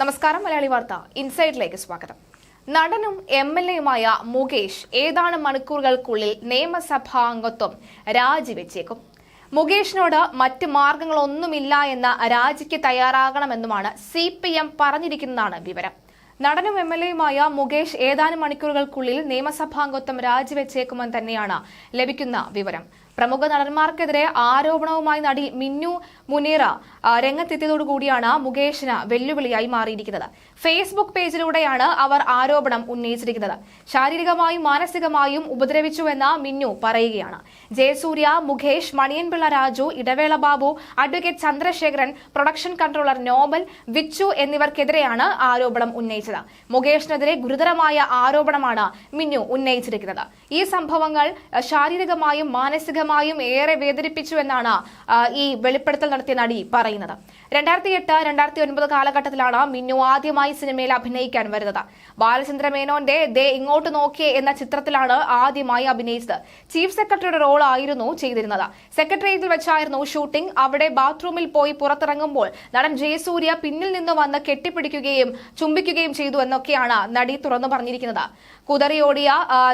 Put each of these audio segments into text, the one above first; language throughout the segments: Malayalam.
നമസ്കാരം മലയാളി വാർത്ത ഇൻസൈഡിലേക്ക് സ്വാഗതം. നടനും എം എൽ എയുമായ മുകേഷ് ഏതാനും മണിക്കൂറുകൾക്കുള്ളിൽ നിയമസഭാ അംഗത്വം രാജിവെച്ചേക്കും? മുകേഷിനോട് മറ്റ് മാർഗങ്ങളൊന്നുമില്ല എന്ന രാജിക്ക് തയ്യാറാകണമെന്നുമാണ് സി പി എം പറഞ്ഞിരിക്കുന്നതാണ് വിവരം. നടനും എം എൽ എയുമായ മുകേഷ് ഏതാനും മണിക്കൂറുകൾക്കുള്ളിൽ നിയമസഭാംഗത്വം രാജിവെച്ചേക്കുമെന്ന് തന്നെയാണ് ലഭിക്കുന്ന വിവരം. പ്രമുഖ നടന്മാർക്കെതിരെ ആരോപണവുമായി നടി മിന്നു മുനീറ രംഗത്തെത്തിയതോടുകൂടിയാണ് മുകേഷിന് വെല്ലുവിളിയായി മാറിയിരിക്കുന്നത്. ഫേസ്ബുക്ക് പേജിലൂടെയാണ് അവർ ആരോപണം ഉന്നയിച്ചിരിക്കുന്നത്. ശാരീരികമായും മാനസികമായും ഉപദ്രവിച്ചുവെന്ന് മിന്നു പറയുകയാണ്. Jayasurya Mukesh Maniyanpilla Raju Idavela Babu advocate Chandrasekharan production controller Noble Vichu എന്നിവർക്കെതിരെയാണ് ആരോപണം ഉന്നയിച്ചത്. മുകേഷിനെതിരെ ഗുരുതരമായ ആരോപണമാണ് മിന്നു ഉന്നയിച്ചിരിക്കുന്നത്. ഈ സംഭവങ്ങൾ ശാരീരികമായും മാനസികമായും ഏറെ വേദനിപ്പിച്ചു എന്നാണ് ഈ വെളിപ്പെടുത്തൽ നടത്തിയ നടി പറയുന്നത്. രണ്ടായിരത്തി എട്ട് രണ്ടായിരത്തി ഒൻപത് കാലഘട്ടത്തിലാണ് മിന്നു ആദ്യമായി സിനിമയിൽ അഭിനയിക്കാൻ വരുന്നത്. ബാലചന്ദ്ര മേനോന്റെ ദേ ഇങ്ങോട്ട് നോക്കിയേ എന്ന ചിത്രത്തിലാണ് ആദ്യമായി അഭിനയിച്ചത്. ചീഫ് സെക്രട്ടറിയുടെ റോൾ ആയിരുന്നു ചെയ്തിരുന്നത്. സെക്രട്ടേറിയറ്റിൽ വെച്ചായിരുന്നു ഷൂട്ടിംഗ്. അവിടെ ബാത്റൂമിൽ പോയി പുറത്തിറങ്ങുമ്പോൾ നടൻ ജയസൂര്യ പിന്നിൽ നിന്ന് വന്ന് കെട്ടിപ്പിടിക്കുകയും ചുംബിക്കുകയും ചെയ്തു എന്നൊക്കെയാണ് നടി തുറന്നു പറഞ്ഞിരിക്കുന്നത്. കുതറിയോടിയ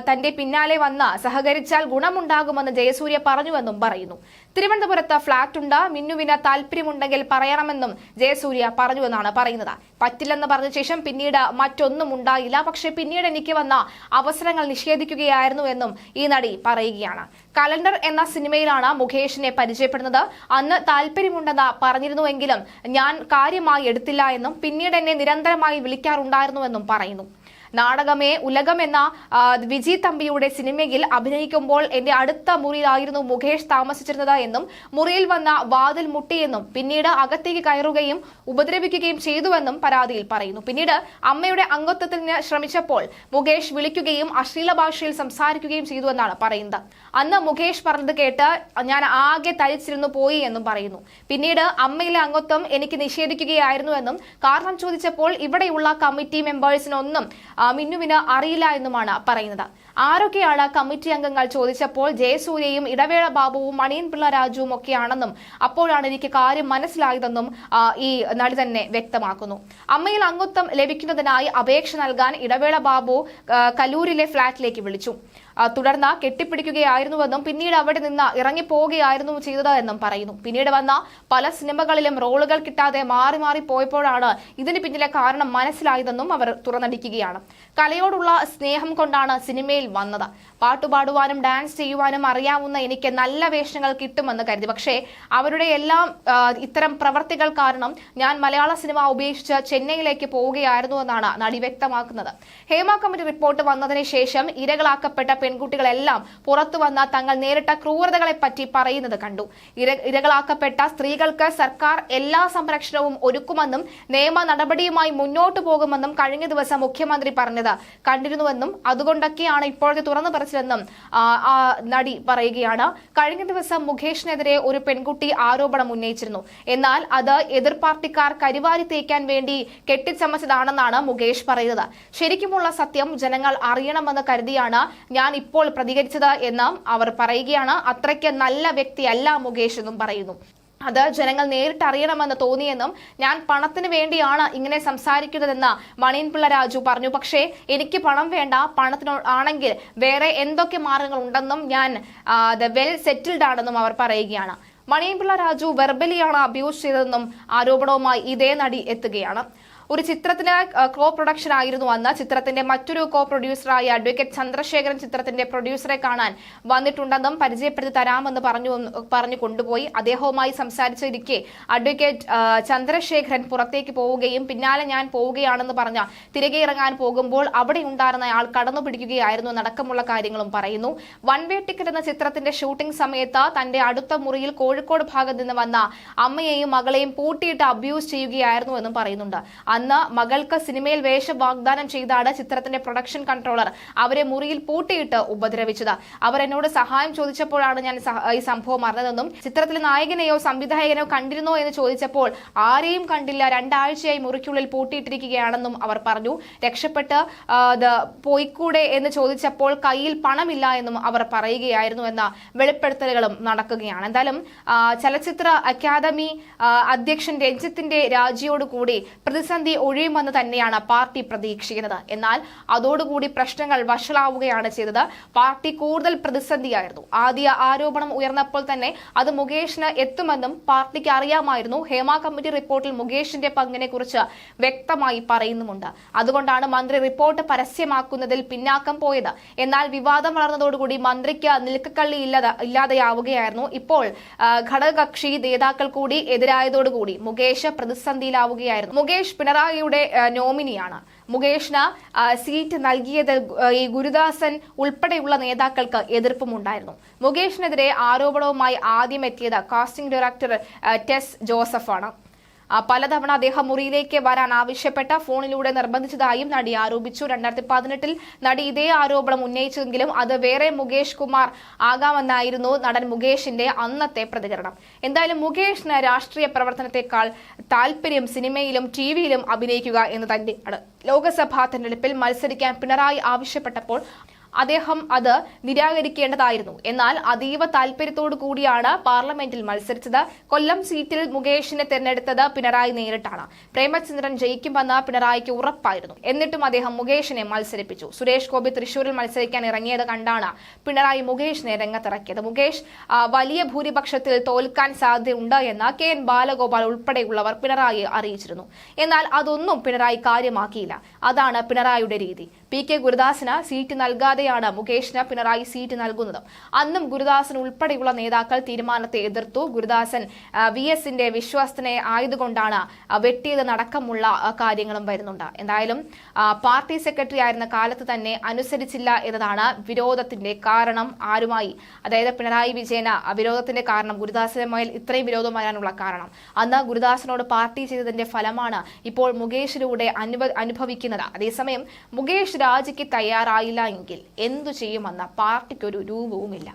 തന്റെ പിന്നാലെ വന്ന് സഹകരിച്ചാൽ ഗുണമുണ്ടാകുമെന്ന് ജയസൂര്യ പറഞ്ഞുവെന്നും പറയുന്നു. തിരുവനന്തപുരത്ത് ഫ്ളാറ്റ് ഉണ്ട്. മിന്നുവിന് താല്പര്യമുണ്ടെങ്കിൽ പറയണമെന്നും ജയസൂര്യ പറഞ്ഞുവെന്നാണ് പറയുന്നത്. പറ്റില്ലെന്ന് പറഞ്ഞ ശേഷം പിന്നീട് മറ്റൊന്നും ഉണ്ടായില്ല. പക്ഷെ പിന്നീട് എനിക്ക് വന്ന അവസരങ്ങൾ നിഷേധിക്കുകയായിരുന്നു എന്നും ഈ നടി പറയുകയാണ്. കലണ്ടർ എന്ന സിനിമയിലാണ് മുകേഷിനെ പരിചയപ്പെടുന്നത്. അന്ന് താല്പര്യമുണ്ടെന്ന് പറഞ്ഞിരുന്നുവെങ്കിലും ഞാൻ കാര്യമായി എടുത്തില്ല എന്നും പിന്നീട് എന്നെ നിരന്തരമായി വിളിക്കാറുണ്ടായിരുന്നുവെന്നും പറയുന്നു. നാടകമേ ഉലകം എന്ന ആ, വിജി തമ്പിയുടെ സിനിമയിൽ അഭിനയിക്കുമ്പോൾ എന്റെ അടുത്ത മുറിയിലായിരുന്നു മുകേഷ് താമസിച്ചിരുന്നത് എന്നും മുറിയിൽ വന്ന വാതിൽ മുട്ടിയെന്നും പിന്നീട് അകത്തേക്ക് കയറുകയും ഉപദ്രവിക്കുകയും ചെയ്തുവെന്നും പരാതിയിൽ പറയുന്നു. പിന്നീട് അമ്മയുടെ അംഗത്വത്തിന് ശ്രമിച്ചപ്പോൾ മുകേഷ് വിളിക്കുകയും അശ്ലീല ഭാഷയിൽ സംസാരിക്കുകയും ചെയ്തുവെന്നാണ് പറയുന്നത്. അന്ന് മുകേഷ് പറഞ്ഞത് കേട്ട് ഞാൻ ആകെ തരിച്ചിരുന്നു പോയി എന്നും പറയുന്നു. പിന്നീട് അമ്മയിലെ അംഗത്വം എനിക്ക് നിഷേധിക്കുകയായിരുന്നുവെന്നും കാരണം ചോദിച്ചപ്പോൾ ഇവിടെയുള്ള കമ്മിറ്റി മെമ്പേഴ്സിനൊന്നും മിന്നുവിന് അറിയില്ല എന്നുമാണ് പറയുന്നത്. ആരൊക്കെയാണ് കമ്മിറ്റി അംഗങ്ങൾ ചോദിച്ചപ്പോൾ ജയസൂര്യയും ഇടവേള ബാബുവും മണിയൻപിള്ള രാജുവും ഒക്കെയാണെന്നും അപ്പോഴാണ് എനിക്ക് കാര്യം മനസ്സിലായതെന്നും ഈ നടി തന്നെ വ്യക്തമാക്കുന്നു. അമ്മയിൽ അംഗത്വം ലഭിക്കുന്നതിനായി അപേക്ഷ നൽകാൻ ഇടവേള ബാബു കലൂരിലെ ഫ്ളാറ്റിലേക്ക് വിളിച്ചു. തുടർന്ന് കെട്ടിപ്പിടിക്കുകയായിരുന്നുവെന്നും പിന്നീട് അവിടെ നിന്ന് ഇറങ്ങിപ്പോവുകയായിരുന്നു ചെയ്തത് എന്നും പറയുന്നു. പിന്നീട് വന്ന പല സിനിമകളിലും റോളുകൾ കിട്ടാതെ മാറി മാറി പോയപ്പോഴാണ് ഇതിന് പിന്നിലെ കാരണം മനസ്സിലായതെന്നും അവർ തുറന്നടിക്കുകയാണ്. കലയോടുള്ള സ്നേഹം കൊണ്ടാണ് സിനിമയിൽ വന്നത്. പാട്ടുപാടുവാനും ഡാൻസ് ചെയ്യുവാനും അറിയാവുന്ന എനിക്ക് നല്ല വേഷങ്ങൾ കിട്ടുമെന്ന് കരുതി. പക്ഷേ അവരുടെ എല്ലാം ഇത്തരം പ്രവർത്തികൾ കാരണം ഞാൻ മലയാള സിനിമ ഉപേക്ഷിച്ച് ചെന്നൈയിലേക്ക് പോവുകയായിരുന്നു എന്നാണ് നടി വ്യക്തമാക്കുന്നത്. ഹേമ കമ്മിറ്റി റിപ്പോർട്ട് വന്നതിന് ശേഷം ഇരകളാക്കപ്പെട്ട പെൺകുട്ടികളെല്ലാം പുറത്തു വന്ന തങ്ങൾ നേരിട്ട ക്രൂരതകളെ പറ്റി പറയുന്നത് കണ്ടു. ഇര- ഇരകളാക്കപ്പെട്ട സ്ത്രീകൾക്ക് സർക്കാർ എല്ലാ സംരക്ഷണവും ഒരുക്കുമെന്നും നിയമ നടപടിയുമായി മുന്നോട്ടു പോകുമെന്നും കഴിഞ്ഞ ദിവസം മുഖ്യമന്ത്രി പറഞ്ഞത് കണ്ടിരുന്നുവെന്നും അതുകൊണ്ടൊക്കെയാണ് ഇപ്പോഴത്തെ തുറന്നു പറച്ചിലെന്നും നടി പറയുകയാണ്. കഴിഞ്ഞ ദിവസം മുഖേഷിനെതിരെ ഒരു പെൺകുട്ടി ആരോപണം ഉന്നയിച്ചിരുന്നു. എന്നാൽ അത് എതിർ പാർട്ടിക്കാർ കരിവാരി തേക്കാൻ വേണ്ടി കെട്ടിച്ചമച്ചതാണെന്നാണ് മുകേഷ് പറയുന്നത്. ശരിക്കുമുള്ള സത്യം ജനങ്ങൾ അറിയണമെന്ന് കരുതിയാണ് ഞാൻ ഇപ്പോൾ പ്രതികരിച്ചത് എന്ന് അവർ പറയുകയാണ്. അത്രയ്ക്ക് നല്ല വ്യക്തിയല്ല മുകേഷ് എന്നും പറയുന്നു. അത് ജനങ്ങൾ നേരിട്ട് അറിയണമെന്ന് തോന്നിയെന്നും ഞാൻ പണത്തിന് വേണ്ടിയാണ് ഇങ്ങനെ സംസാരിക്കുന്നതെന്ന് മണിയൻപിള്ള രാജു പറഞ്ഞു. പക്ഷേ എനിക്ക് പണം വേണ്ട പണത്തിനോ ആണെങ്കിൽ വേറെ എന്തൊക്കെ മാർഗങ്ങൾ ഉണ്ടെന്നും ഞാൻ വെൽ സെറ്റിൽഡ് ആണെന്നും അവർ പറയുകയാണ്. മണിയൻപിള്ള രാജു വെർബലിയാണ് അബ്യൂസ് ചെയ്തതെന്നും ആരോപണവുമായി ഇതേ നടി എത്തുകയാണ്. ഒരു ചിത്രത്തിന് കോ പ്രൊഡക്ഷൻ ആയിരുന്നു അന്ന്. ചിത്രത്തിന്റെ മറ്റൊരു കോ പ്രൊഡ്യൂസറായ അഡ്വക്കേറ്റ് ചന്ദ്രശേഖരൻ ചിത്രത്തിന്റെ പ്രൊഡ്യൂസറെ കാണാൻ വന്നിട്ടുണ്ടെന്നും പരിചയപ്പെടുത്തി തരാമെന്ന് പറഞ്ഞു പറഞ്ഞു കൊണ്ടുപോയി. അദ്ദേഹവുമായി സംസാരിച്ചിരിക്കെ അഡ്വക്കേറ്റ് ചന്ദ്രശേഖരൻ പുറത്തേക്ക് പോവുകയും പിന്നാലെ ഞാൻ പോവുകയാണെന്ന് പറഞ്ഞ തിരികെ ഇറങ്ങാൻ പോകുമ്പോൾ അവിടെ ഉണ്ടായിരുന്ന ആൾ കടന്നു പിടിക്കുകയായിരുന്നു നടക്കമുള്ള കാര്യങ്ങളും പറയുന്നു. വൺ വേ ടിക്കറ്റ് എന്ന ചിത്രത്തിന്റെ ഷൂട്ടിംഗ് സമയത്ത് തന്റെ അടുത്ത മുറിയിൽ കോഴിക്കോട് ഭാഗത്ത് നിന്ന് വന്ന അമ്മയെയും മകളെയും പൂട്ടിയിട്ട് അബ്യൂസ് ചെയ്യുകയായിരുന്നു എന്നും പറയുന്നുണ്ട്. അന്ന് മകൾക്ക് സിനിമയിൽ വേഷം വാഗ്ദാനം ചെയ്താണ് ചിത്രത്തിന്റെ പ്രൊഡക്ഷൻ കൺട്രോളർ. അവരെ മുറിയിൽ പൂട്ടിയിട്ട് ഉപദ്രവിച്ചത്. അവർ എന്നോട് സഹായം ചോദിച്ചപ്പോഴാണ് ഞാൻ ഈ സംഭവം അറിഞ്ഞതെന്നും ചിത്രത്തിലെ നായകനെയോ സംവിധായകനെയോ കണ്ടിരുന്നോ എന്ന് ചോദിച്ചപ്പോൾ ആരെയും കണ്ടില്ല. രണ്ടാഴ്ചയായി മുറിക്കുള്ളിൽ പൂട്ടിയിട്ടിരിക്കുകയാണെന്നും അവർ പറഞ്ഞു. രക്ഷപ്പെട്ട് പോയിക്കൂടെ എന്ന് ചോദിച്ചപ്പോൾ കയ്യിൽ പണമില്ല എന്നും അവർ പറയുകയായിരുന്നു എന്ന വെളിപ്പെടുത്തലുകളും നടക്കുകയാണ്. എന്തായാലും ചലച്ചിത്ര അക്കാദമി അധ്യക്ഷൻ രഞ്ജിത്തിന്റെ രാജിയോടുകൂടി പ്രതിസന്ധി പ്രതിസന്ധി ഒഴിയുമെന്ന് തന്നെയാണ് പാർട്ടി പ്രതീക്ഷിക്കുന്നത്. എന്നാൽ അതോടുകൂടി പ്രശ്നങ്ങൾ വഷളാവുകയാണ് ചെയ്തത്. പാർട്ടി കൂടുതൽ പ്രതിസന്ധിയായിരുന്നു. ആദ്യ ആരോപണം ഉയർന്നപ്പോൾ തന്നെ അത് മുകേഷിന് എത്തുമെന്നും പാർട്ടിക്ക് അറിയാമായിരുന്നു. ഹേമ കമ്മിറ്റി റിപ്പോർട്ടിൽ മുകേഷിന്റെ പങ്കിനെ കുറിച്ച് വ്യക്തമായി പറയുന്നുമുണ്ട്. അതുകൊണ്ടാണ് മന്ത്രി റിപ്പോർട്ട് പരസ്യമാക്കുന്നതിൽ പിന്നാക്കം പോയത്. എന്നാൽ വിവാദം വളർന്നതോടുകൂടി മന്ത്രിക്ക് നിൽക്കക്കള്ളി ഇല്ലാതെ ഇല്ലാതെയാവുകയായിരുന്നു. ഇപ്പോൾ ഘടകകക്ഷി നേതാക്കൾ കൂടി എതിരായതോടുകൂടി മുകേഷ് പ്രതിസന്ധിയിലാവുകയായിരുന്നു. മുകേഷ് പിണറായിയുടെ നോമിനിയാണ്. മുകേഷിന് സീറ്റ് നൽകിയത് ഈ ഗുരുദാസൻ ഉൾപ്പെടെയുള്ള നേതാക്കൾക്ക് എതിർപ്പുമുണ്ടായിരുന്നു. മുകേഷിനെതിരെ ആരോപണവുമായി ആദ്യം എത്തിയത് കാസ്റ്റിംഗ് ഡയറക്ടർ ടെസ് ജോസഫാണ്. പലതവണ അദ്ദേഹം മുറിയിലേക്ക് വരാൻ ആവശ്യപ്പെട്ട ഫോണിലൂടെ നിർബന്ധിച്ചതായും നടി ആരോപിച്ചു. രണ്ടായിരത്തി പതിനെട്ടിൽ നടി ഇതേ ആരോപണം ഉന്നയിച്ചെങ്കിലും അത് വേറെ മുകേഷ് കുമാർ ആകാമെന്നായിരുന്നു നടൻ മുകേഷിന്റെ അന്നത്തെ പ്രതികരണം. എന്തായാലും മുകേഷിന് രാഷ്ട്രീയ പ്രവർത്തനത്തെക്കാൾ താല്പര്യം സിനിമയിലും ടിവിയിലും അഭിനയിക്കുക എന്ന് തന്നെയാണ്. ലോക്സഭാ തെരഞ്ഞെടുപ്പിൽ മത്സരിക്കാൻ പിണറായി ആവശ്യപ്പെട്ടപ്പോൾ അദ്ദേഹം അത് നിരാകരിക്കേണ്ടതായിരുന്നു. എന്നാൽ അതീവ താല്പര്യത്തോടു കൂടിയാണ് പാർലമെന്റിൽ മത്സരിച്ചത്. കൊല്ലം സീറ്റിൽ മുകേഷിനെ തെരഞ്ഞെടുത്തത് പിണറായി നേരിട്ടാണ്. പ്രേമചന്ദ്രൻ ജയിക്കുമെന്ന് പിണറായിക്ക് ഉറപ്പായിരുന്നു. എന്നിട്ടും അദ്ദേഹം മുകേഷിനെ മത്സരിപ്പിച്ചു. സുരേഷ് ഗോപി തൃശൂരിൽ മത്സരിക്കാൻ ഇറങ്ങിയത് കണ്ടാണ് പിണറായി മുകേഷിനെ രംഗത്തിറക്കിയത്. മുകേഷ് വലിയ ഭൂരിപക്ഷത്തിൽ തോൽക്കാൻ സാധ്യതയുണ്ട് എന്ന് കെ എൻ ബാലഗോപാൽ ഉൾപ്പെടെയുള്ളവർ പിണറായി അറിയിച്ചിരുന്നു. എന്നാൽ അതൊന്നും പിണറായി കാര്യമാക്കിയില്ല. അതാണ് പിണറായിയുടെ രീതി. പി കെ ഗുരുദാസിന് സീറ്റ് നൽകാതെയാണ് മുകേഷിന് പിണറായി സീറ്റ് നൽകുന്നത്. അന്നും ഗുരുദാസൻ ഉൾപ്പെടെയുള്ള നേതാക്കൾ തീരുമാനത്തെ എതിർത്തു. ഗുരുദാസൻ വി എസിന്റെ വിശ്വാസത്തിനെ ആയതുകൊണ്ടാണ് ആ, വെട്ടിയത് നടക്കമുള്ള കാര്യങ്ങളും വരുന്നുണ്ട്. എന്തായാലും പാർട്ടി സെക്രട്ടറി ആയിരുന്ന കാലത്ത് തന്നെ അനുസരിച്ചില്ല എന്നതാണ് വിരോധത്തിന്റെ കാരണം ആരുമായി. അതായത് പിണറായി വിജയന് വിരോധത്തിന്റെ കാരണം ഗുരുദാസിന്റെ മേൽ ഇത്രയും വിരോധം വരാനുള്ള കാരണം. അന്ന് ഗുരുദാസനോട് പാർട്ടി ചെയ്തതിന്റെ ഫലമാണ് ഇപ്പോൾ മുകേഷിലൂടെ അനുഭ അനുഭവിക്കുന്നത്. അതേസമയം മുകേഷ് രാജിക്ക് തയ്യാറായില്ല എങ്കിൽ എന്തു ചെയ്യുമെന്ന പാർട്ടിക്കൊരു രൂപവുമില്ല.